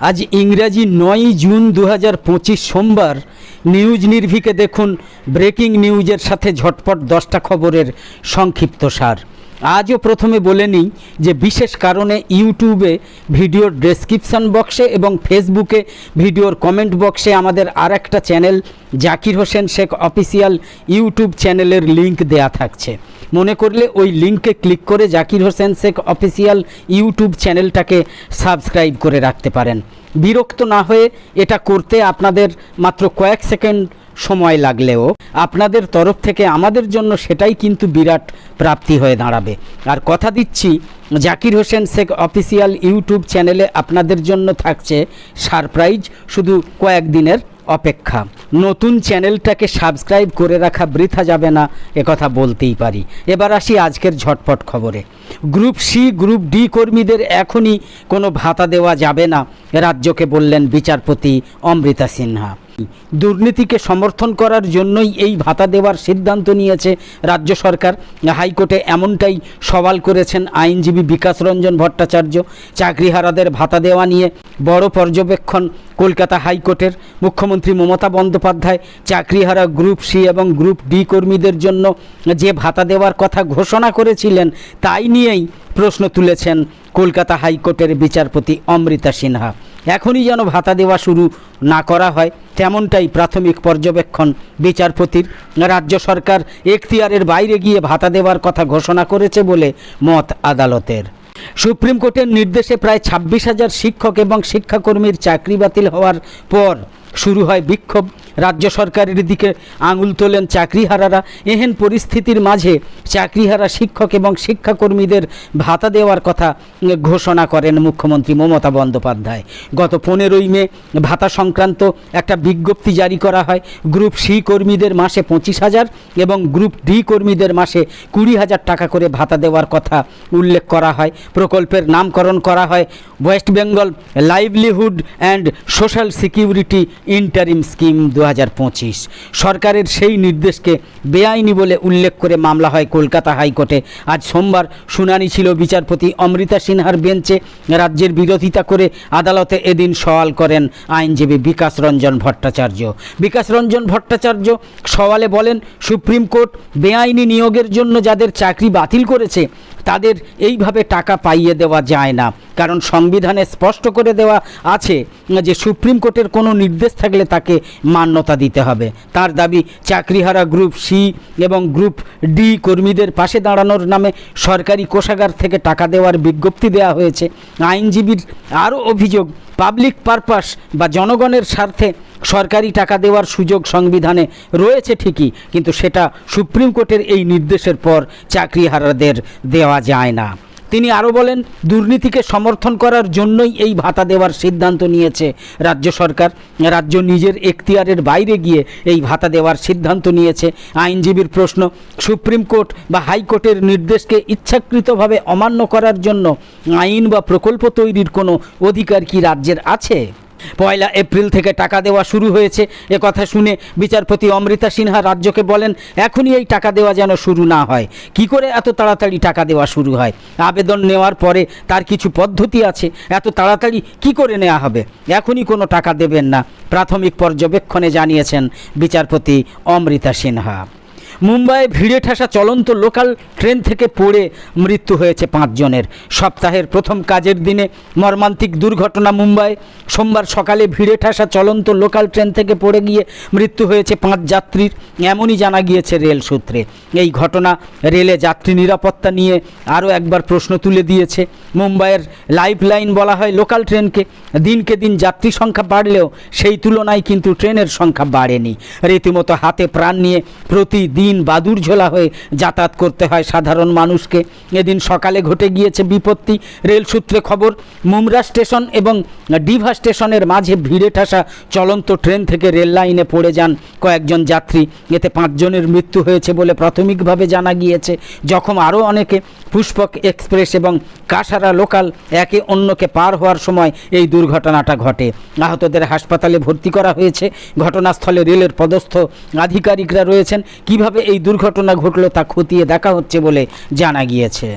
আজ ইংরাজি নয়ই জুন দু হাজার পঁচিশ সোমবার নিউজ নির্ভিকে দেখুন ব্রেকিং নিউজের সাথে ঝটপট দশটা খবরের সংক্ষিপ্ত সার। আজও প্রথমে বলে নিই যে বিশেষ কারণে ইউটিউবে ভিডিওর ডেসক্রিপশন বক্সে এবং ফেসবুকে ভিডিওর কমেন্ট বক্সে আমাদের আর channel, Zakir Hossain Sheikh official YouTube চ্যানেলের লিংক দেয়া থাকছে। মনে করলে ওই লিঙ্কে ক্লিক করে জাকির হোসেন শেখ অফিসিয়াল ইউটিউব চ্যানেলটাকে সাবস্ক্রাইব করে রাখতে পারেন। বিরক্ত না হয়ে এটা করতে আপনাদের মাত্র কয়েক সেকেন্ড সময় লাগলেও আপনাদের তরফ থেকে আমাদের জন্য সেটাই কিন্তু বিরাট প্রাপ্তি হয়ে দাঁড়াবে। আর কথা দিচ্ছি, জাকির হোসেন শেখ অফিসিয়াল ইউটিউব চ্যানেলে আপনাদের জন্য থাকছে সারপ্রাইজ, শুধু কয়েকদিনের অপেক্ষা। নতুন চ্যানেলটাকে সাবস্ক্রাইব করে রাখা বৃথা যাবে না একথা বলতেই পারি। এবার আসি আজকের ঝটপট খবরে। গ্রুপ সি, গ্রুপ ডি কর্মীদের এখনই কোনো ভাতা দেওয়া যাবে না রাজ্যকে বললেন বিচারপতি অমৃতা সিনহা। দুর্নীতিকে সমর্থন করার জন্যই এই ভাতা দেওয়ার সিদ্ধান্ত নিয়েছে রাজ্য সরকার। হাইকোর্টে এমনটাই সওয়াল করেছেন আইনজীবী বিকাশ রঞ্জন ভট্টাচার্য। চাকরিহারাদের ভাতা দেওয়া নিয়ে বড় পর্যবেক্ষণ কলকাতা হাইকোর্টের। মুখ্যমন্ত্রী মমতা বন্দ্যোপাধ্যায় চাকরিহারা গ্রুপ সি এবং গ্রুপ ডি কর্মীদের জন্য যে ভাতা দেওয়ার কথা ঘোষণা করেছিলেন, তাই নিয়েই প্রশ্ন তুলেছেন কলকাতা হাইকোর্টের বিচারপতি অমৃতা সিনহা। এখনই যেন ভাতা দেওয়া শুরু না করা হয়, তেমনটাই প্রাথমিক পর্যবেক্ষণ বিচারপতির। রাজ্য সরকার এখতিয়ারের বাইরে গিয়ে ভাতা দেওয়ার কথা ঘোষণা করেছে বলে মত আদালতের। সুপ্রিম কোর্টের নির্দেশে প্রায় ছাব্বিশ হাজার শিক্ষক এবং শিক্ষাকর্মীর চাকরি বাতিল হওয়ার পর শুরু হয় বিক্ষোভ। রাজ্য সরকারের দিকে আঙুল তোলেন চাকরিহারারা। এহেন পরিস্থিতির মাঝে চাকরিহারা শিক্ষক এবং শিক্ষাকর্মীদের ভাতা দেওয়ার কথা ঘোষণা করেন মুখ্যমন্ত্রী মমতা বন্দ্যোপাধ্যায়। গত পনেরোই মে ভাতা সংক্রান্ত একটা বিজ্ঞপ্তি জারি করা হয়। গ্রুপ সি কর্মীদের মাসে পঁচিশ হাজার এবং গ্রুপ ডি কর্মীদের মাসে কুড়ি হাজার টাকা করে ভাতা দেওয়ার কথা উল্লেখ করা হয়। প্রকল্পের নামকরণ করা হয় West Bengal livelihood and social security interim scheme দু সরকারের সেই নির্দেশকে বেআইনি বলে উল্লেখ করে মামলা হয় কলকাতা হাইকোর্টে। আজ সোমবার শুনানি ছিল বিচারপতি অমৃতা সিনহার বেঞ্চে। রাজ্যের বিরোধিতা করে আদালতে এদিন সওয়াল করেন আইনজীবী বিকাশ রঞ্জন ভট্টাচার্য। বিকাশ রঞ্জন ভট্টাচার্য সওয়ালে বলেন, সুপ্রিম কোর্ট বেআইনি নিয়োগের জন্য যাদের চাকরি বাতিল করেছে, তাদের এইভাবে টাকা পাইয়ে দেওয়া যায় না। কারণ সংবিধানে স্পষ্ট করে দেওয়া আছে যে সুপ্রিম কোর্টের কোনো নির্দেশ থাকলে তাকে মান্যতা দিতে হবে। তার দাবি, চাকরিহারা গ্রুপ সি এবং গ্রুপ ডি কর্মীদের পাশে দাঁড়ানোর নামে সরকারি কোষাগার থেকে টাকা দেওয়ার বিজ্ঞপ্তি দেওয়া হয়েছে। আইনজীবীর আরও অভিযোগ, পাবলিক পারপাস বা জনগণের স্বার্থে সরকারি টাকা দেওয়ার সুযোগ সংবিধানে রয়েছে ঠিকই, কিন্তু সেটা সুপ্রিম কোর্টের এই নির্দেশের পর চাকরিহারাদের দেওয়া যায় না। তিনি আরও বলেন, দুর্নীতিকে সমর্থন করার জন্যই এই ভাতা দেওয়ার সিদ্ধান্ত নিয়েছে রাজ্য সরকার। রাজ্য নিজের এখতিয়ারের বাইরে গিয়ে এই ভাতা দেওয়ার সিদ্ধান্ত নিয়েছে। আইনজীবীর প্রশ্ন, সুপ্রিম কোর্ট বা হাইকোর্টের নির্দেশকে ইচ্ছাকৃতভাবে অমান্য করার জন্য আইন বা প্রকল্প তৈরির কোনো অধিকার কি রাজ্যের আছে? পয়লা এপ্রিল থেকে টাকা দেওয়া শুরু হয়েছে। এ কথা শুনে বিচারপতি অমৃতা সিনহা রাজ্যকে বলেন, এখনই এই টাকা দেওয়া যেন শুরু না হয়। কি করে এত তাড়াতাড়ি টাকা দেওয়া শুরু হয়? আবেদন নেওয়ার পরে তার কিছু পদ্ধতি আছে। এত তাড়াতাড়ি কি করে নেওয়া হবে? এখনই কোনো টাকা দেবেন না। প্রাথমিক পর্যবেক্ষণে জানিয়েছেন বিচারপতি অমৃতা সিনহা। মুম্বাইয়ে ভিড়ে ঠাসা চলন্ত লোকাল ট্রেন থেকে পড়ে মৃত্যু হয়েছে পাঁচজনের। সপ্তাহের প্রথম কাজের দিনে মর্মান্তিক দুর্ঘটনা মুম্বাই। সোমবার সকালে ভিড়ে ঠাসা চলন্ত লোকাল ট্রেন থেকে পড়ে গিয়ে মৃত্যু হয়েছে পাঁচ যাত্রীর, এমনই জানা গিয়েছে রেল সূত্রে। এই ঘটনা রেলে যাত্রী নিরাপত্তা নিয়ে আরও একবার প্রশ্ন তুলে দিয়েছে। মুম্বাইয়ের লাইফ লাইন বলা হয় লোকাল ট্রেনকে। দিনকে দিন যাত্রী সংখ্যা বাড়লেও সেই তুলনায় কিন্তু ট্রেনের সংখ্যা বাড়েনি। রীতিমতো হাতে প্রাণ নিয়ে প্রতিদিন দিন বাদুর ঝোলা হয়ে যাতায়াত করতে হয় সাধারণ মানুষকে। এদিন সকালে ঘটে গিয়েছে বিপত্তি। রেল সূত্রে খবর, মুমরা স্টেশন এবং ডিভা স্টেশনের মাঝে ভিড়ে ঠাসা চলন্ত ট্রেন থেকে রেল লাইনে পড়ে যান কয়েকজন যাত্রী। এতে পাঁচজনের মৃত্যু হয়েছে বলে প্রাথমিকভাবে জানা গিয়েছে। জখম আরও অনেকে, পুষ্পক এক্সপ্রেস এবং কাসারা লোকাল একে অন্যকে পার হওয়ার সময় এই দুর্ঘটনাটা ঘটে। আহতদের হাসপাতালে ভর্তি করা হয়েছে। ঘটনাস্থলে রেলের পদস্থ আধিকারিকরা রয়েছেন। কীভাবে এই দুর্ঘটনা ঘটলো তা খতিয়ে দেখা হচ্ছে বলে জানা গিয়েছে।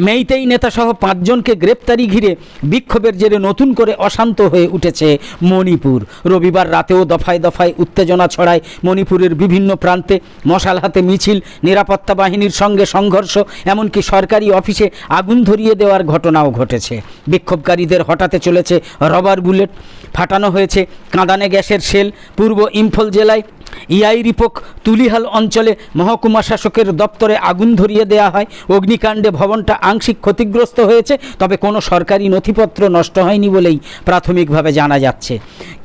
মেইতেই নেতাসহ পাঁচজনকে গ্রেপ্তারি ঘিরে বিক্ষোভের জেরে নতুন করে অশান্ত হয়ে উঠেছে মণিপুর। রবিবার রাতেও দফায় দফায় উত্তেজনা ছড়ায় মণিপুরের বিভিন্ন প্রান্তে মশাল হাতে মিছিল, নিরাপত্তা বাহিনীর সঙ্গে সংঘর্ষ, এমনকি সরকারি অফিসে আগুন ধরিয়ে দেওয়ার ঘটনাও ঘটেছে। বিক্ষোভকারীদের হঠাতে চলেছে রবার বুলেট, ফাটানো হয়েছে কাঁদানে গ্যাসের সেল, পূর্ব ইম্ফল জেলায় ইআই রিপোক তুলিহাল অঞ্চলে মহকুমা শাসকের দপ্তরে আগুন ধরিয়ে দেওয়া হয়। অগ্নিকাণ্ডে ভবনটা আংশিক ক্ষতিগ্রস্ত হয়েছে, তবে কোনো সরকারি নথিপত্র নষ্ট হয়নি বলেই প্রাথমিকভাবে জানা যাচ্ছে।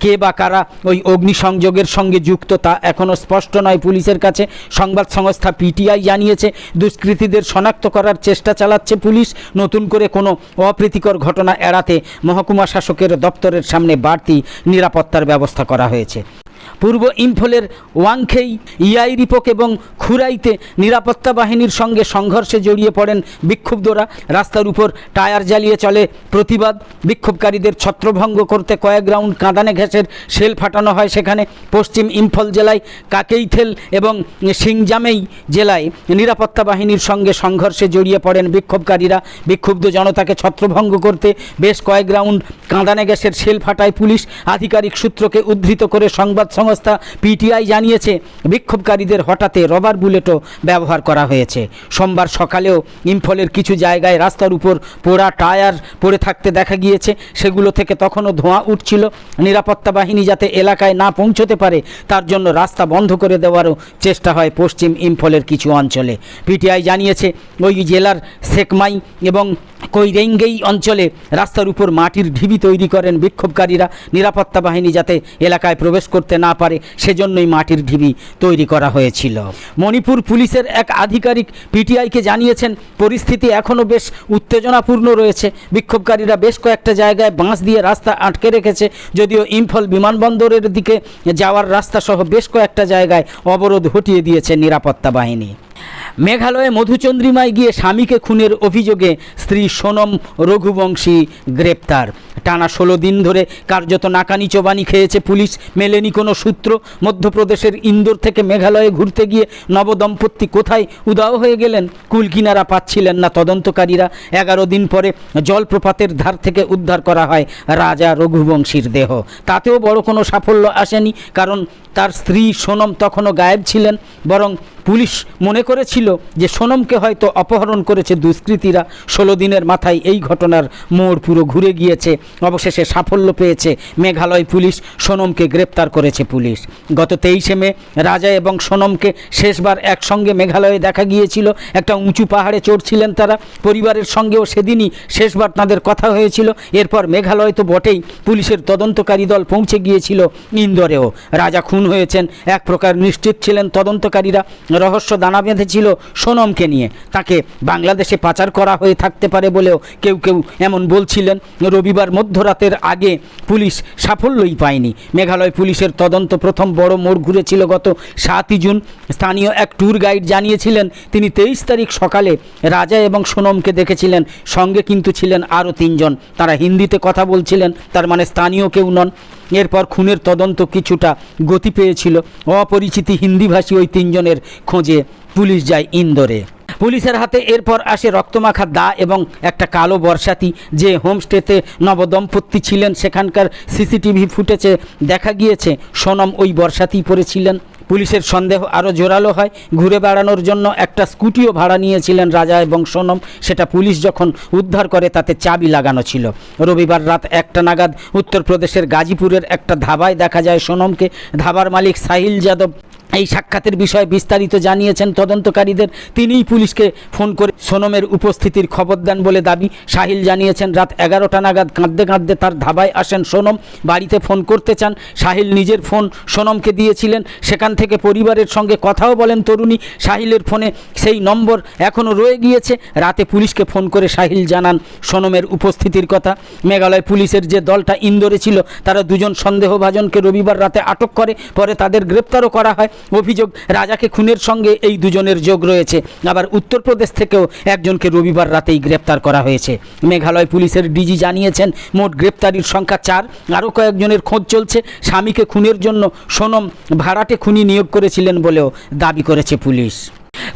কে বা কারা ওই অগ্নিসংযোগের সঙ্গে যুক্ত তা এখনও স্পষ্ট নয় পুলিশের কাছে। সংবাদ সংস্থা পিটিআই জানিয়েছে, দুষ্কৃতীদের শনাক্ত করার চেষ্টা চালাচ্ছে পুলিশ। নতুন করে কোনো অপ্রীতিকর ঘটনা এড়াতে মহকুমা শাসকের দপ্তরের সামনে বাড়তি নিরাপত্তার ব্যবস্থা করা হয়েছে। পূর্ব ইম্ফলের ওয়াংখেই, ইয়াই রিপোক এবং খুরাইতে নিরাপত্তা বাহিনীর সঙ্গে সংঘর্ষে জড়িয়ে পড়েন বিক্ষুব্ধরা। রাস্তার উপর টায়ার জ্বালিয়ে চলে প্রতিবাদ। বিক্ষোভকারীদের ছত্রভঙ্গ করতে কয়েক রাউন্ড কাঁদানে ঘ্যাসের শেল ফাটানো হয় সেখানে। পশ্চিম ইম্ফল জেলায় কাকেইথেল এবং সিংজামেই জেলায় নিরাপত্তা বাহিনীর সঙ্গে সংঘর্ষে জড়িয়ে পড়েন বিক্ষোভকারীরা। বিক্ষুব্ধ জনতাকে ছত্রভঙ্গ করতে বেশ কয়েক রাউন্ড কাঁদানে গ্যাসের শেল ফাটায় পুলিশ। আধিকারিক সূত্রকে উদ্ধৃত করে সংবাদ সংস্থা পিটিআই জানিয়েছে, বিক্ষোভকারীদের হঠাতে রবার বুলেটও ব্যবহার করা হয়েছে। সোমবার সকালেও ইম্ফলের কিছু জায়গায় রাস্তার উপর পোড়া টায়ার পড়ে থাকতে দেখা গিয়েছে। সেগুলো থেকে তখনও ধোঁয়া উঠছিল। নিরাপত্তা বাহিনী যাতে এলাকায় না পৌঁছতে পারে, তার জন্য রাস্তা বন্ধ করে দেওয়ারও চেষ্টা হয় পশ্চিম ইম্ফলের কিছু অঞ্চলে। পিটিআই জানিয়েছে, ওই জেলার সেকমাই এবং কৈরেঙ্গেই অঞ্চলে রাস্তার উপর মাটির ঢিবি তৈরি করেন বিক্ষোভকারীরা। নিরাপত্তা বাহিনী যাতে এলাকায় প্রবেশ করতে না পারে, সেজন্যই মাটির ঢিবি তৈরি করা হয়েছিল। মণিপুর পুলিশের এক আধিকারিক পিটিআইকে জানিয়েছেন, পরিস্থিতি এখনও বেশ উত্তেজনাপূর্ণ রয়েছে। বিক্ষোভকারীরা বেশ কয়েকটা জায়গায় বাঁশ দিয়ে রাস্তা আটকে রেখেছে, যদিও ইম্ফল বিমানবন্দরের দিকে যাওয়ার রাস্তা সহ বেশ কয়েকটা জায়গায় অবরোধ হটিয়ে দিয়েছে নিরাপত্তা বাহিনী। মেঘালয়ে মধুচন্দ্রিমায় গিয়ে স্বামীকে খুনের অভিযোগে স্ত্রী সোনম রঘুবংশী গ্রেপ্তার। টানা ষোলো দিন ধরে কার্যত নাকানি চোবানি খেয়েছে পুলিশ। মেলেনি কোনো সূত্র। মধ্যপ্রদেশের ইন্দোর থেকে মেঘালয়ে ঘুরতে গিয়ে নবদম্পতি কোথায়? উদাও হয়ে গেলেন। কুলকিনারা পাচ্ছিলেন না তদন্তকারীরা। এগারো দিন পরে জলপ্রপাতের ধার থেকে উদ্ধার করা হয় রাজা রঘুবংশীর দেহ। তাতেও বড় কোনো সাফল্য আসেনি, কারণ তার স্ত্রী সোনম তখনও গায়েব ছিলেন, বরং পুলিশ মনে করেছিল যে সোনমকে হয়তো অপহরণ করেছে দুষ্কৃতীরা। ষোলো দিনের মাথায় এই ঘটনার মোড় পুরো ঘুরে গিয়েছে। অবশেষে সাফল্য পেয়েছে মেঘালয় পুলিশ। সোনমকে গ্রেপ্তার করেছে পুলিশ। গত তেইশে মে রাজা এবং সোনমকে শেষবার একসঙ্গে মেঘালয়ে দেখা গিয়েছিল। একটা উঁচু পাহাড়ে চড়ছিলেন তারা। পরিবারের সঙ্গেও সেদিনই শেষবার তাদের কথা হয়েছিল। এরপর মেঘালয় তো বটেই পুলিশের তদন্তকারী দল পৌঁছে গিয়েছিল ইন্দোরেও। রাজা খুন হয়েছেন। এক প্রকার নিশ্চিত ছিলেন তদন্তকারীরা। রহস্য দানা বেঁধেছিল সোনমকে নিয়ে। তাকে বাংলাদেশে পাচার করা হয়ে থাকতে পারে বলেও কেউ কেউ এমন বলছিলেন। রবিবার মধ্যরাতের আগে পুলিশ সাফল্যই পায়নি। মেঘালয় পুলিশের তদন্ত প্রথম বড় মোড় ঘুরেছিল গত সাতই জুন। স্থানীয় এক ট্যুর গাইড জানিয়েছিলেন, তিনি তেইশ তারিখ সকালে রাজা এবং সোনমকে দেখেছিলেন। সঙ্গে কিন্তু ছিলেন আরও তিনজন। তারা হিন্দিতে কথা বলছিলেন, তার মানে স্থানীয় কেউ নন। এরপর খুনের তদন্ত কিছুটা গতি পেয়েছিল। অপরিচিতি হিন্দিভাষী ওই তিনজনের খোঁজে পুলিশ যায় ইন্দোরে। পুলিশের হাতে এরপর আসে রক্তমাখা দা এবং একটা কালো বর্ষাতি। যে হোমস্টেতে নবদম্পতি ছিলেন, সেখানকার সিসিটিভি ফুটেজে দেখা গিয়েছে, সোনম ওই বর্ষাতি পরেছিলেন পুলিশের সন্দেহ আরও জোরালো হয়। ঘুরে বেড়ানোর জন্য একটা স্কুটিও ভাড়া নিয়েছিলেন রাজা এবং সোনম। সেটা পুলিশ যখন উদ্ধার করে, তাতে চাবি লাগানো ছিল। রবিবার রাত একটা নাগাদ উত্তরপ্রদেশের গাজীপুরের একটা ধাবায় দেখা যায় সোনমকে। ধাবার মালিক সাহিল যাদব এই সাক্ষাতের বিষয়ে বিস্তারিত জানিয়েছেন তদন্তকারীদের। তিনিই পুলিশকে ফোন করে সোনমের উপস্থিতির খবর দেন বলে দাবি। সাহিল জানিয়েছেন, রাত এগারোটা নাগাদ কাঁদতে কাঁদতে তার ধাবায় আসেন সোনম। বাড়িতে ফোন করতে চান। সাহিল নিজের ফোন সোনমকে দিয়েছিলেন। সেখান থেকে পরিবারের সঙ্গে কথাও বলেন তরুণী। সাহিলের ফোনে সেই নম্বর এখনও রয়ে গিয়েছে। রাতে পুলিশকে ফোন করে সাহিল জানান সোনমের উপস্থিতির কথা। মেঘালয় পুলিশের যে দলটা ইন্দোরে ছিল, তারা দুজন সন্দেহভাজনকে রবিবার রাতে আটক করে। পরে তাদের গ্রেপ্তারও করা হয়। অভিযোগ, রাজাকে খুনের সঙ্গে এই দুজনের যোগ রয়েছে। আবার উত্তরপ্রদেশ থেকেও একজনকে রবিবার রাতেই গ্রেপ্তার করা হয়েছে। মেঘালয় পুলিশের ডিজি জানিয়েছেন, মোট গ্রেপ্তারির সংখ্যা চার। আরও কয়েকজনের খোঁজ চলছে। স্বামীকে খুনের জন্য সোনম ভাড়াটে খুনি নিয়োগ করেছিলেন বলেও দাবি করেছে পুলিশ।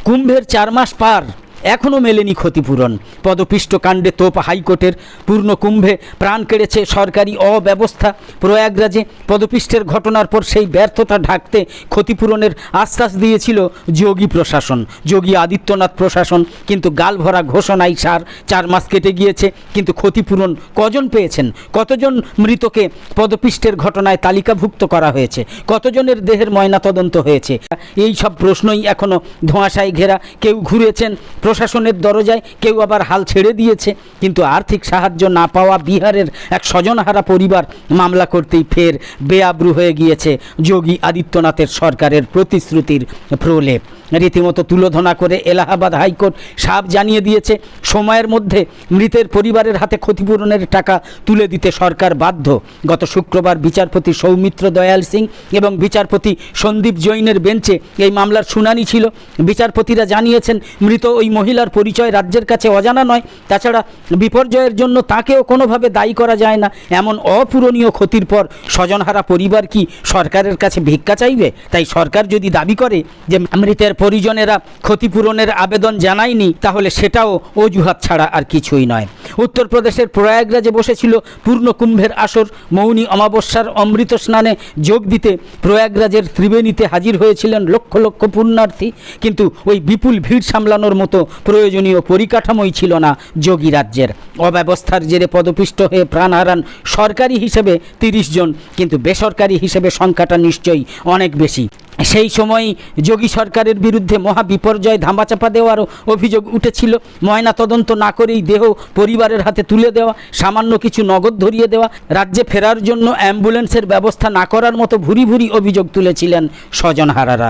কুম্ভের চার মাস পার এখনও মেলেনি ক্ষতিপূরণ। পদপিষ্ট কাণ্ডে তোপ হাইকোর্টের পূর্ণ কুম্ভে প্রাণ কেড়েছে সরকারি অব্যবস্থা। প্রয়াগরাজে পদপিষ্টের ঘটনার পর সেই ব্যর্থতা ঢাকতে ক্ষতিপূরণের আশ্বাস দিয়েছিল যোগী প্রশাসন। যোগী আদিত্যনাথ প্রশাসন কিন্তু গালভরা ঘোষণাই সার। চার মাস কেটে গিয়েছে, কিন্তু ক্ষতিপূরণ কজন পেয়েছেন? কতজন মৃতকে পদপিষ্টের ঘটনায় তালিকাভুক্ত করা হয়েছে? কতজনের দেহের ময়নাতদন্ত হয়েছে? এই সব প্রশ্নই এখনও ধোঁয়াশায় ঘেরা। কেউ ঘুরেছেন প্রশাসনের দরজায় কেউ আবার হাল ছেড়ে দিয়েছে। কিন্তু আর্থিক সাহায্য না পাওয়া বিহারের এক স্বজনহারা পরিবার মামলা করতেই ফের বেআব্রু হয়ে গিয়েছে যোগী আদিত্যনাথের সরকারের প্রতিশ্রুতির প্রলেপ। রীতিমতো তুলোধনা করে এলাহাবাদ হাইকোর্ট সাপ জানিয়ে দিয়েছে, সময়ের মধ্যে মৃতের পরিবারের হাতে ক্ষতিপূরণের টাকা তুলে দিতে সরকার বাধ্য। গত শুক্রবার বিচারপতি সৌমিত্র দয়াল সিং এবং বিচারপতি সন্দীপ জৈনের বেঞ্চে এই মামলার শুনানি ছিল। বিচারপতিরা জানিয়েছেন, মৃত ওই মহিলার পরিচয় রাজ্যের কাছে অজানা নয়। তাছাড়া বিপর্যয়ের জন্য তাকেও কোনোভাবে দায়ী করা যায় না। এমন অপূরণীয় ক্ষতির পর স্বজনহারা পরিবার কি সরকারের কাছে ভিক্ষা চাইবে? তাই সরকার যদি দাবি করে যে মৃতের পরিজনেরা ক্ষতিপূরণের আবেদন জানায়নি, তাহলে সেটাও অজুহাত ছাড়া আর কিছুই নয়। উত্তরপ্রদেশের প্রয়াগরাজে বসেছিল পূর্ণকুম্ভের আসর। মৌনী অমাবস্যার অমৃত স্নানে যোগ দিতে প্রয়াগরাজের ত্রিবেণীতে হাজির হয়েছিলেন লক্ষ লক্ষ পুণ্যার্থী। কিন্তু ওই বিপুল ভিড় সামলানোর মতো প্রয়োজনীয় পরিকাঠামোই ছিল না যোগী রাজ্যের। অব্যবস্থার জেরে পদপিষ্ট হয়ে প্রাণ হারান সরকারি হিসেবে তিরিশ জন, কিন্তু বেসরকারি হিসেবে সংখ্যাটা নিশ্চয়ই অনেক বেশি। সেই সময় যোগী সরকারের বিরুদ্ধে মহা বিপর্যয় ধামাচাপা দেওয়ারও অভিযোগ উঠেছিল। ময়না তদন্ত না করেই দেহ পরিবারের হাতে তুলে দেওয়া, সামান্য কিছু নগদ ধরিয়ে দেওয়া, রাজ্যে ফেরার জন্য অ্যাম্বুলেন্সের ব্যবস্থা না করার মতো ভুরি ভুরি অভিযোগ তুলেছিলেন স্বজনহারারা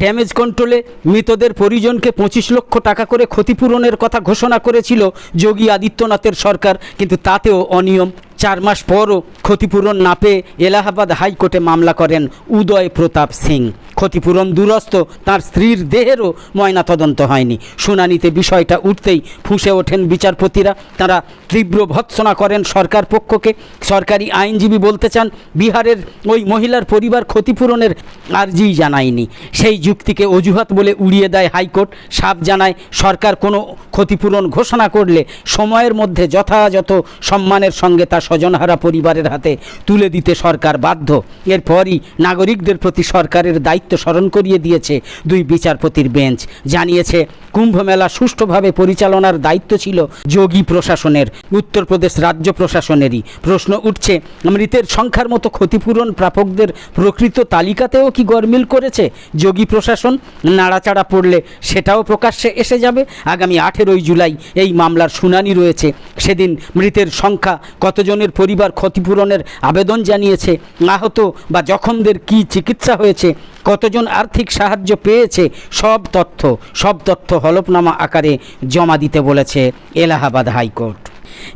ড্যামেজ কন্ট্রোলে মৃতদের পরিজনকে পঁচিশ লক্ষ টাকা করে, ক্ষতিপূরণের কথা ঘোষণা করেছিল যোগী আদিত্যনাথের সরকার। কিন্তু তাতেও অনিয়ম। চার মাস পরও ক্ষতিপূরণ না পেয়ে এলাহাবাদ হাইকোর্টে মামলা করেন উদয় প্রতাপ সিং। ক্ষতিপূরণ দুরস্ত, তার স্ত্রীর দেহেরও ময়নাতদন্ত হয়নি। শুনানিতে বিষয়টা উঠতেই ফুঁসে ওঠেন বিচারপতিরা। তারা তীব্র ভৎসনা করেন সরকার পক্ষকে। সরকারি আইনজীবী বলতে চান, বিহারের ওই মহিলার পরিবার ক্ষতিপূরণের আর্জিই জানায়নি। সেই যুক্তিকে অজুহাত বলে উড়িয়ে দেয় হাইকোর্ট। সাপ জানায়, সরকার কোনো ক্ষতিপূরণ ঘোষণা করলে সময়ের মধ্যে যথাযথ সম্মানের সঙ্গে তা স্বজনহারা পরিবারের হাতে তুলে দিতে সরকার বাধ্য। এরপরই নাগরিকদের প্রতি সরকারের দায়িত্ব স্মরণ করিয়ে দিয়েছে দুই বিচারপতির বেঞ্চ। জানিয়েছে কুম্ভ মেলা সুষ্ঠুভাবে পরিচালনার দায়িত্ব ছিল যোগী প্রশাসনের, উত্তরপ্রদেশ রাজ্য প্রশাসনেরই। প্রশ্ন উঠছে, মৃতের সংখ্যার মতো ক্ষতিপূরণ প্রাপকদের প্রকৃত তালিকাতেও কি গরমিল করেছে যোগী প্রশাসন? নাড়াচাড়া পড়লে সেটাও প্রকাশ্যে এসে যাবে। আগামী আঠেরোই জুলাই এই মামলার শুনানি রয়েছে। সেদিন মৃতের সংখ্যা কতজনের পরিবার ক্ষতিপূরণের আবেদন জানিয়েছে, আহত বা জখমদের কি চিকিৎসা হয়েছে কতজন আর্থিক সাহায্য পেয়েছে? সব তথ্য সব তথ্য হলফনামা আকারে জমা দিতে বলেছে এলাহাবাদ হাইকোর্ট।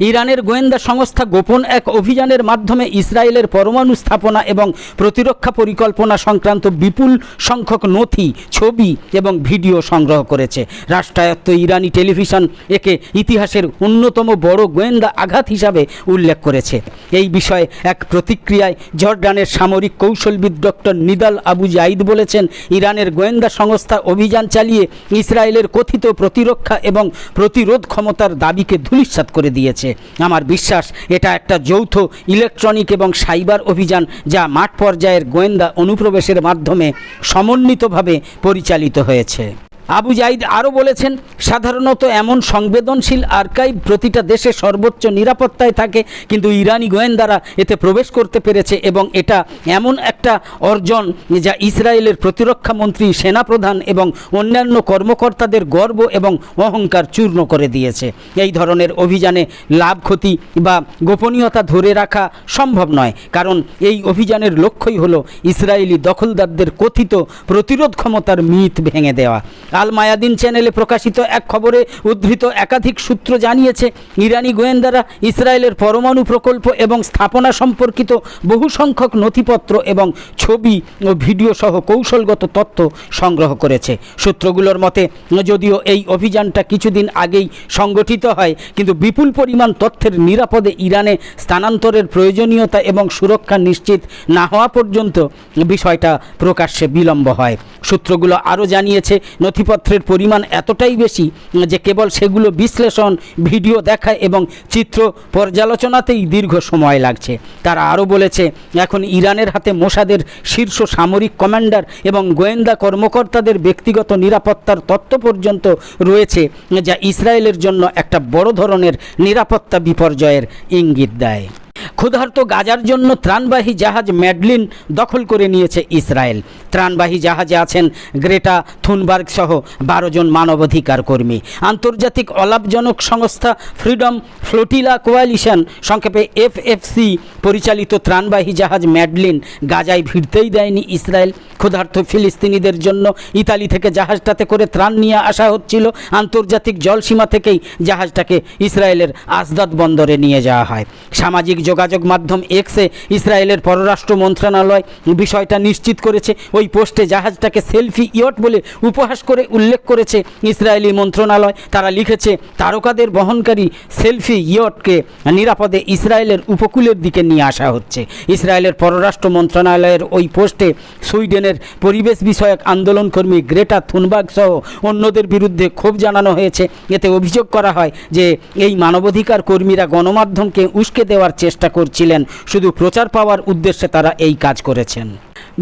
ইরানের গোয়েন্দা সংস্থা গোপন এক অভিযানের মাধ্যমে ইসরায়েলের পরমাণু স্থাপনা এবং প্রতিরক্ষা পরিকল্পনা সংক্রান্ত বিপুল সংখ্যক নথি, ছবি এবং ভিডিও সংগ্রহ করেছে। রাষ্ট্রায়ত্ত ইরানি টেলিভিশন একে ইতিহাসের অন্যতম বড় গোয়েন্দা আঘাত হিসাবে উল্লেখ করেছে। এই বিষয়ে এক প্রতিক্রিয়ায় জর্ডানের সামরিক কৌশলবিদ ডক্টর নিদাল আবু জাইদ বলেছেন, ইরানের গোয়েন্দা সংস্থা অভিযান চালিয়ে ইসরায়েলের কথিত প্রতিরক্ষা এবং প্রতিরোধ ক্ষমতার দাবিকে ধূলিসাৎ করে দিয়েছে। আমার বিশ্বাস, এটা একটা যৌথ ইলেকট্রনিক এবং সাইবার অভিযান যা মাঠ পর্যায়ের গোয়েন্দা অনুপ্রবেশের মাধ্যমে সমন্বিতভাবে পরিচালিত হয়েছে। আবু জাইদ আরও বলেছেন, সাধারণত এমন সংবেদনশীল আর্কাইভ প্রতিটা দেশে সর্বোচ্চ নিরাপত্তায় থাকে, কিন্তু ইরানি গোয়েন্দারা এতে প্রবেশ করতে পেরেছে এবং এটা এমন একটা অর্জন যা ইসরায়েলের প্রতিরক্ষা মন্ত্রী, সেনাপ্রধান এবং অন্যান্য কর্মকর্তাদের গর্ব এবং অহংকার চূর্ণ করে দিয়েছে। এই ধরনের অভিযানে লাভ, ক্ষতি বা গোপনীয়তা ধরে রাখা সম্ভব নয়, কারণ এই অভিযানের লক্ষ্যই হলো ইসরায়েলি দখলদারদের কথিত প্রতিরোধ ক্ষমতার মিথ ভেঙে দেওয়া। আল মায়াদিন চ্যানেলে প্রকাশিত এক খবরে উদ্ধৃত একাধিক সূত্র জানিয়েছে, ইরানি গোয়েন্দারা ইসরায়েলের পরমাণু প্রকল্প এবং স্থাপনা সম্পর্কিত বহু সংখ্যক নথিপত্র এবং ছবি ও ভিডিও সহ কৌশলগত তথ্য সংগ্রহ করেছে। সূত্রগুলোর মতে, যদিও এই অভিযানটা কিছুদিন আগেই সংগঠিত হয়, কিন্তু বিপুল পরিমাণ তথ্যের নিরাপদে ইরানে স্থানান্তরের প্রয়োজনীয়তা এবং সুরক্ষা নিশ্চিত না হওয়া পর্যন্ত বিষয়টা প্রকাশ্যে বিলম্ব হয়। সূত্রগুলো আরও জানিয়েছে নথি নথিপত্রের পরিমাণ এতটাই বেশি যে কেবল সেগুলো বিশ্লেষণ, ভিডিও দেখা এবং চিত্র পর্যালোচনাতেই দীর্ঘ সময় লাগছে। তারা আরও বলেছে, এখন ইরানের হাতে মোসাদের শীর্ষ সামরিক কমান্ডার এবং গোয়েন্দা কর্মকর্তাদের ব্যক্তিগত নিরাপত্তার তত্ত্ব পর্যন্ত রয়েছে, যা ইসরায়েলের জন্য একটা বড় ধরনের নিরাপত্তা বিপর্যয়ের ইঙ্গিত দেয়। ক্ষুধার্ত গাজার জন্য ত্রাণবাহী জাহাজ ম্যাডলিন দখল করে নিয়েছে ইসরায়েল। ত্রাণবাহী জাহাজে আছেন গ্রেটা থুনবার্গ সহ বারো জন মানবাধিকার কর্মী। আন্তর্জাতিক অলাভজনক সংস্থা ফ্রিডম ফ্লোটিলা কোয়ালিশন সংক্ষেপে এফএফসি পরিচালিত ত্রাণবাহী জাহাজ ম্যাডলিন গাজায় ভিড়তেই দেয়নি ইসরায়েল। ক্ষুধার্ত ফিলিস্তিনিদের জন্য ইতালি থেকে জাহাজটাতে করে ত্রাণ নিয়ে আসা হচ্ছিল। আন্তর্জাতিক জলসীমা থেকেই জাহাজটাকে ইসরায়েলের আসদাদ বন্দরে নিয়ে যাওয়া হয়। সামাজিক যোগাযোগ মাধ্যম এক্সে ইসরায়েলের পররাষ্ট্র মন্ত্রণালয় বিষয়টা নিশ্চিত করেছে। ওই পোস্টে জাহাজটাকে সেলফি ইয়ট বলে উপহাস করে উল্লেখ করেছে ইসরায়েলি মন্ত্রণালয়। তারা লিখেছে, তারকাদের বহনকারী সেলফি ইয়টকে নিরাপদে ইসরায়েলের উপকূলের দিকে নিয়ে আসা হচ্ছে। ইসরায়েলের পররাষ্ট্র মন্ত্রণালয়ের ওই পোস্টে সুইডেনের পরিবেশ বিষয়ক আন্দোলনকর্মী গ্রেটা থুনবার্গ সহ অন্যদের বিরুদ্ধে ক্ষোভ জানানো হয়েছে। এতে অভিযোগ করা হয় যে, এই মানবাধিকার কর্মীরা গণমাধ্যমকে উস্কে দেওয়ার চেষ্টা করছিলেন। শুধু প্রচার পাওয়ার উদ্দেশ্যে তারা এই কাজ করেছেন।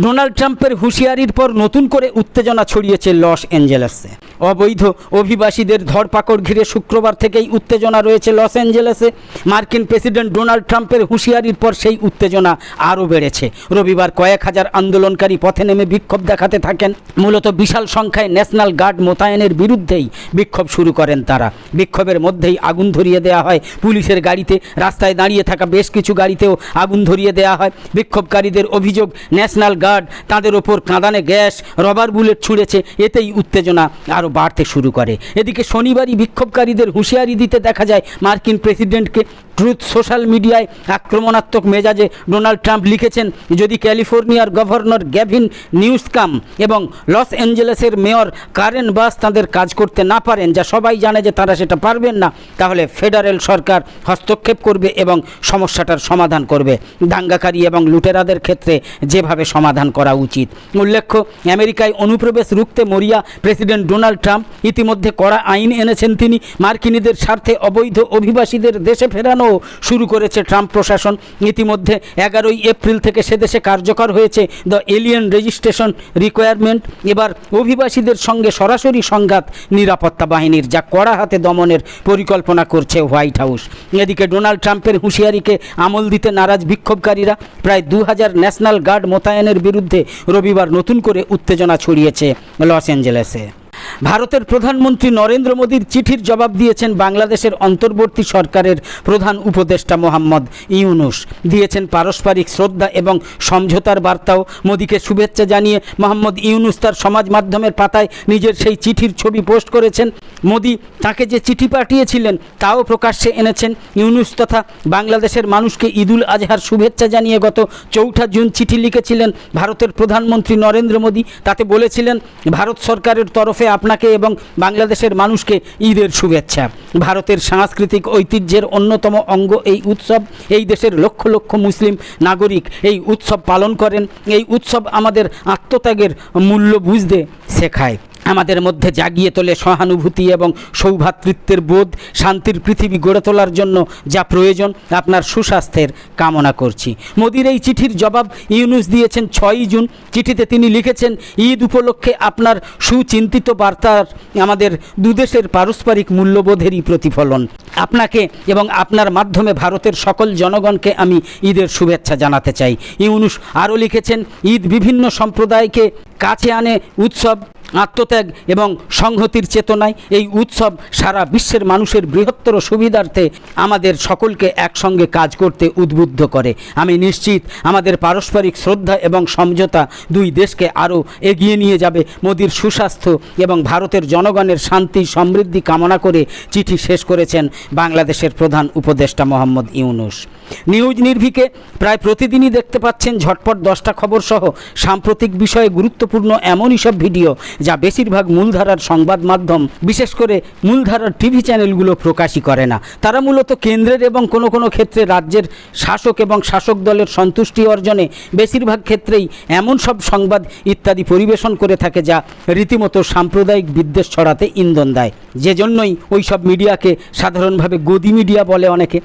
ডোনাল্ড ট্রাম্পের হুঁশিয়ারির পর নতুন করে উত্তেজনা ছড়িয়েছে লস অ্যাঞ্জেলেসে। অবৈধ অভিবাসীদের ধরপাকড় ঘিরে শুক্রবার থেকেই উত্তেজনা রয়েছে লস অ্যাঞ্জেলেসে। মার্কিন প্রেসিডেন্ট ডোনাল্ড ট্রাম্পের হুঁশিয়ারির পর সেই উত্তেজনা আরও বেড়েছে। রবিবার কয়েক হাজার আন্দোলনকারী পথে নেমে বিক্ষোভ দেখাতে থাকেন। মূলত বিশাল সংখ্যায় ন্যাশনাল গার্ড মোতায়েনের বিরুদ্ধেই বিক্ষোভ শুরু করেন তারা। বিক্ষোভের মধ্যেই আগুন ধরিয়ে দেওয়া হয়। পুলিশের গাড়িতে রাস্তায় দাঁড়িয়ে থাকা বেশ কিছু গাড়িতেও আগুন ধরিয়ে দেওয়া হয়। বিক্ষোভকারীদের অভিযোগ, ন্যাশনাল গার্ড তাদের ওপর কাঁদানে গ্যাস, রবার বুলেট ছুঁড়েছে, এতেই উত্তেজনা আরও বাড়তে শুরু করে। এদিকে শনিবারই বিক্ষোভকারীদের হুঁশিয়ারি দিতে দেখা যায়, মার্কিন প্রেসিডেন্টকে ট্রুথ সোশ্যাল মিডিয়ায় আক্রমণাত্মক মেজাজে ডোনাল্ড ট্রাম্প লিখেছেন, যদি ক্যালিফোর্নিয়ার গভর্নর গ্যাভিন নিউজকাম এবং লস অ্যাঞ্জেলেসের মেয়র কারেন বাস তাদের কাজ করতে না পারেন, যা সবাই জানে যে তারা সেটা পারবেন না, তাহলে ফেডারেল সরকার হস্তক্ষেপ করবে এবং সমস্যাটার সমাধান করবে। দাঙ্গাকারী এবং লুটেরাদের ক্ষেত্রে যেভাবে সমাধান করা উচিত। উল্লেখ্য, আমেরিকায় অনুপ্রবেশ রুখতে মরিয়া প্রেসিডেন্ট ডোনাল্ড ট্রাম্প ইতিমধ্যে কড়া আইন এনেছেন তিনি। মার্কিনীদের স্বার্থে অবৈধ অভিবাসীদের দেশে ফেরানো শুরু করেছে ট্রাম্প প্রশাসন। ইতিমধ্যে এগারোই এপ্রিল থেকে সে দেশে কার্যকর হয়েছে দ্য এলিয়েন রেজিস্ট্রেশন রিকোয়ারমেন্ট। এবার অভিবাসীদের সঙ্গে সরাসরি সংঘাত নিরাপত্তা বাহিনীর, যা কড়া হাতে দমনের পরিকল্পনা করছে হোয়াইট হাউস। এদিকে ডোনাল্ড ট্রাম্পের হুঁশিয়ারিকে আমল দিতে নারাজ বিক্ষোভকারীরা। প্রায় দু হাজার ন্যাশনাল গার্ড মোতায়েনের বিরুদ্ধে রবিবার নতুন করে উত্তেজনা ছড়িয়েছে লস অ্যাঞ্জেলেসে। ভারতের প্রধানমন্ত্রী নরেন্দ্র মোদীর চিঠির জবাব দিয়েছেন বাংলাদেশের অন্তর্বর্তী সরকারের প্রধান উপদেষ্টা মোহাম্মদ ইউনুস। দিয়েছেন পারস্পরিক শ্রদ্ধা এবং সমঝোতার বার্তাও। মোদীকে শুভেচ্ছা জানিয়ে মোহাম্মদ ইউনুস তার সমাজ মাধ্যমের পাতায় নিজের সেই চিঠির ছবি পোস্ট করেছেন। মোদী তাকে যে চিঠি পাঠিয়েছিলেন তাও প্রকাশ্যে এনেছেন। ইউনুস তথা বাংলাদেশের মানুষকে ঈদুল আজহার শুভেচ্ছা জানিয়ে গত চৌঠা জুন চিঠি লিখেছিলেন ভারতের প্রধানমন্ত্রী নরেন্দ্র মোদী। তাতে বলেছিলেন, ভারত সরকারের তরফে আপনাকে এবং বাংলাদেশের মানুষকে ঈদের শুভেচ্ছা। ভারতের সাংস্কৃতিক ঐতিহ্যের অন্যতম অঙ্গ এই উৎসব। এই দেশের লক্ষ লক্ষ মুসলিম নাগরিক এই উৎসব পালন করেন। এই উৎসব আমাদের আত্মত্যাগের মূল্য বুঝতে শেখায়। আমাদের মধ্যে জাগিয়ে তোলে সহানুভূতি এবং সৌভ্রাতৃত্বের বোধ, শান্তির পৃথিবী গড়ে তোলার জন্য যা প্রয়োজন, আপনার সুস্বাস্থ্যের কামনা করছি। মোদির এই চিঠির জবাব ইউনুস দিয়েছেন ছয়ই জুন। চিঠিতে তিনি লিখেছেন, ঈদ উপলক্ষে আপনার সুচিন্তিত বার্তার আমাদের দুদেশের পারস্পরিক মূল্যবোধেরই প্রতিফলন। আপনাকে এবং আপনার মাধ্যমে ভারতের সকল জনগণকে আমি ঈদের শুভেচ্ছা জানাতে চাই। ইউনুস আরও লিখেছেন, ঈদ বিভিন্ন সম্প্রদায়কে কাছে আনে, উৎসব আত্মত্যাগ এবং সংহতির চেতনায় এই উৎসব সারা বিশ্বের মানুষের বৃহত্তর সুবিধার্থে আমাদের সকলকে একসঙ্গে কাজ করতে উদ্বুদ্ধ করে। আমি নিশ্চিত আমাদের পারস্পরিক শ্রদ্ধা এবং সমঝোতা দুই দেশকে আরও এগিয়ে নিয়ে যাবে। মোদির সুস্বাস্থ্য এবং ভারতের জনগণের শান্তি, সমৃদ্ধি কামনা করে চিঠি শেষ করেছেন বাংলাদেশের প্রধান উপদেষ্টা মোহাম্মদ ইউনুস। নিউজ নির্ভিকে প্রায় প্রতিদিনই দেখতে পাচ্ছেন ঝটপট দশটা খবর সহ। সাম্প্রতিক বিষয়ে গুরুত্বপূর্ণ এমনই সব ভিডিও যা বেশিরভাগ মূলধারার সংবাদ মাধ্যম, বিশেষ করে মূলধারার টিভি চ্যানেলগুলো প্রকাশই করে না। তারা মূলত কেন্দ্রের এবং কোনো কোনো ক্ষেত্রে রাজ্যের শাসক এবং শাসক দলের সন্তুষ্টি অর্জনে বেশিরভাগ ক্ষেত্রেই এমন সব সংবাদ ইত্যাদি পরিবেশন করে থাকে যা রীতিমতো সাম্প্রদায়িক বিদ্বেষ ছড়াতে ইন্ধন দেয়। যে জন্যই ওই সব মিডিয়াকে সাধারণভাবে গদি মিডিয়া বলে অনেকে।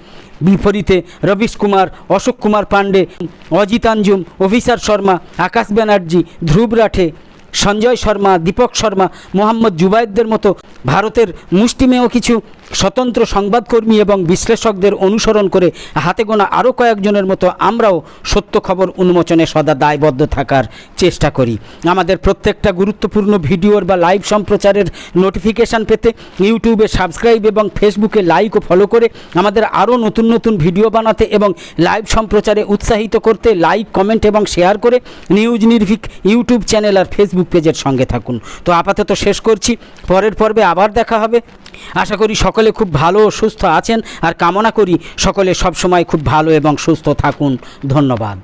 বিপরীতে রবিশ কুমার, অশোক কুমার পাণ্ডে, অজিত আঞ্জুম, অভিসার শর্মা, আকাশ ব্যানার্জি, ধ্রুব রাঠে, সঞ্জয় শর্মা, দীপক শর্মা, মোহাম্মদ জুবায়েদদের মতো ভারতের মুষ্টিমেয় কিছু স্বতন্ত্র সংবাদকর্মী এবং বিশ্লেষকদের অনুসরণ করে হাতে গোনা আরও কয়েকজনের মতো আমরাও সত্য খবর উন্মোচনে সদা দায়বদ্ধ থাকার চেষ্টা করি। আমাদের প্রত্যেকটা গুরুত্বপূর্ণ ভিডিওর বা লাইভ সম্প্রচারের নোটিফিকেশান পেতে ইউটিউবে সাবস্ক্রাইব এবং ফেসবুকে লাইক ও ফলো করে আমাদের আরও নতুন নতুন ভিডিও বানাতে এবং লাইভ সম্প্রচারে উৎসাহিত করতে লাইক, কমেন্ট এবং শেয়ার করে নিউজ নির্ভিক ইউটিউব চ্যানেল আর ফেসবুক পেজের সঙ্গে থাকুন। তো আপাতত শেষ করছি। পরের পর্বে আবার দেখা হবে। আশা করি সকলে খুব ভালো সুস্থ আছেন আর কামনা করি সকলে সবসময় খুব ভালো এবং সুস্থ থাকুন। ধন্যবাদ।